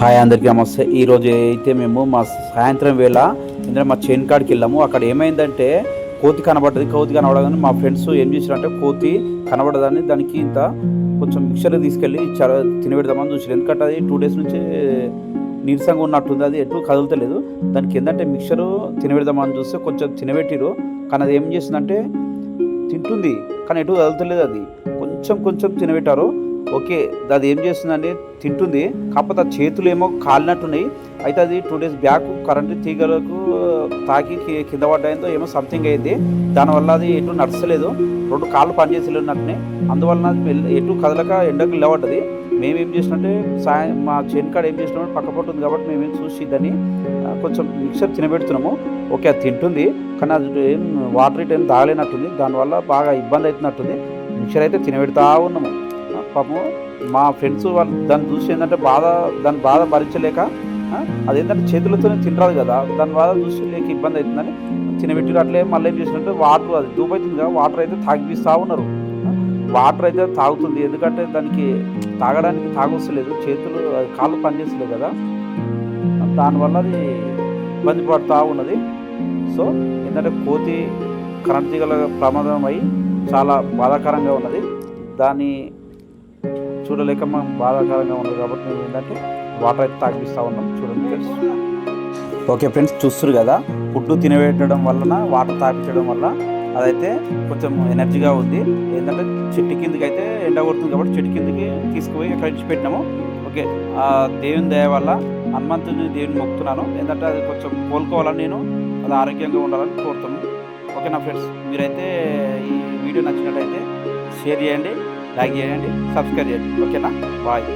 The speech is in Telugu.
హాయ్ అందరికీ నమస్తే. ఈరోజు అయితే మేము మా సాయంత్రం వేళ ఎందుకంటే మా చైన్ కాడికి వెళ్ళాము. అక్కడ ఏమైందంటే కోతి కనబడ్డది. కోతి కనబడదని మా ఫ్రెండ్స్ ఏం చేశారంటే కోతి కనబడదని దానికి ఇంత కొంచెం మిక్చర్ తీసుకెళ్ళి చాలా తినబెడదామని చూసారు ఎందుకంటే అది టూ డేస్ నుంచి నీరసంగా ఉన్నట్టుంది. అది ఎటు కదులుతలేదు. దానికి ఏంటంటే మిక్చరు తినబెడదామని చూస్తే కొంచెం తినబెట్టిరు కానీ అది ఏం చేసిందంటే తింటుంది. కానీ ఎటు కదులుతలేదు అది. కొంచెం కొంచెం తినబెట్టారు ఓకే అది ఏం చేస్తుందంటే తింటుంది కాకపోతే ఆ చేతులు ఏమో కాలినట్టున్నాయి. అయితే అది టూ డేస్ బ్యాక్ కరెంటు తీగలకు తాకి కింద పడ్డాయంతో ఏమో సంథింగ్ అయింది. దానివల్ల అది ఎటు నడచలేదు. రెండు కాళ్ళు పనిచేసేటట్టునే అందువలన అది ఎటు కదలక ఎండకు నిలబడ్డది. మేమేం చేసినట్టే సాయం మా చేను కాడ ఏం చేసినామంటే పక్క పొట్టు ఉంది కాబట్టి మేమేం చూసి దాన్ని కొంచెం మిక్సర్ తినబెడుతున్నాము. ఓకే అది తింటుంది. కానీ అది ఏం వాటర్ ఇట్ ఏం తాగలేనట్టుంది. దానివల్ల బాగా ఇబ్బంది అవుతున్నట్టుంది. మిక్సర్ అయితే తినబెడతా ఉన్నాము. పాపము మా ఫ్రెండ్స్ వాళ్ళు దాన్ని చూసి ఏంటంటే బాధ దాని బాధ భరించలేక అదేంటంటే చేతులతోనే తినరాదు కదా దాని బాధ చూసి లేక ఇబ్బంది అవుతుందని తినబెట్టి అట్లే మళ్ళీ ఏం చేసినట్టు వాటర్ అది దూపు అవుతుంది కదా వాటర్ అయితే తాగిపిస్తూ ఉన్నారు. వాటర్ అయితే తాగుతుంది ఎందుకంటే దానికి తాగడానికి తాగొస్తలేదు చేతులు కాళ్ళు పనిచేస్తలేదు కదా. దానివల్ల అది ఇబ్బంది పడుతూ ఉన్నది. సో ఏంటంటే కోతి కరెంట్ తీగల ప్రమాదం అయి చాలా బాధాకరంగా ఉన్నది. దాన్ని చూడలేక మనం బాధాకరంగా ఉన్నది కాబట్టి మేము ఏంటంటే వాటర్ అయితే తాగిపిస్తూ ఉన్నాం. చూడండి ఫ్రెండ్స్ ఓకే ఫ్రెండ్స్ చూస్తారు కదా? ఫుడ్ తినబెట్టడం వలన వాటర్ తాగించడం వల్ల అదైతే కొంచెం ఎనర్జీగా ఉంది. ఏంటంటే చెట్టు కిందకి అయితే ఎండ కొడుతుంది కాబట్టి చెట్టు కిందకి తీసుకుపోయి అక్కడ నుంచి పెట్టినాము. ఓకే ఆ దేవుని దయ వల్ల హనుమంతుని దేవుని మొక్కుతున్నాను. ఏంటంటే అది కొంచెం కోలుకోవాలని నేను అది ఆరోగ్యంగా ఉండాలని కోరుతున్నాను. ఓకే నా ఫ్రెండ్స్ మీరైతే ఈ వీడియో నచ్చినట్టయితే షేర్ చేయండి. లైక్ చేయండి సబ్స్క్రైబ్ చేయండి ఓకేనా బాయ్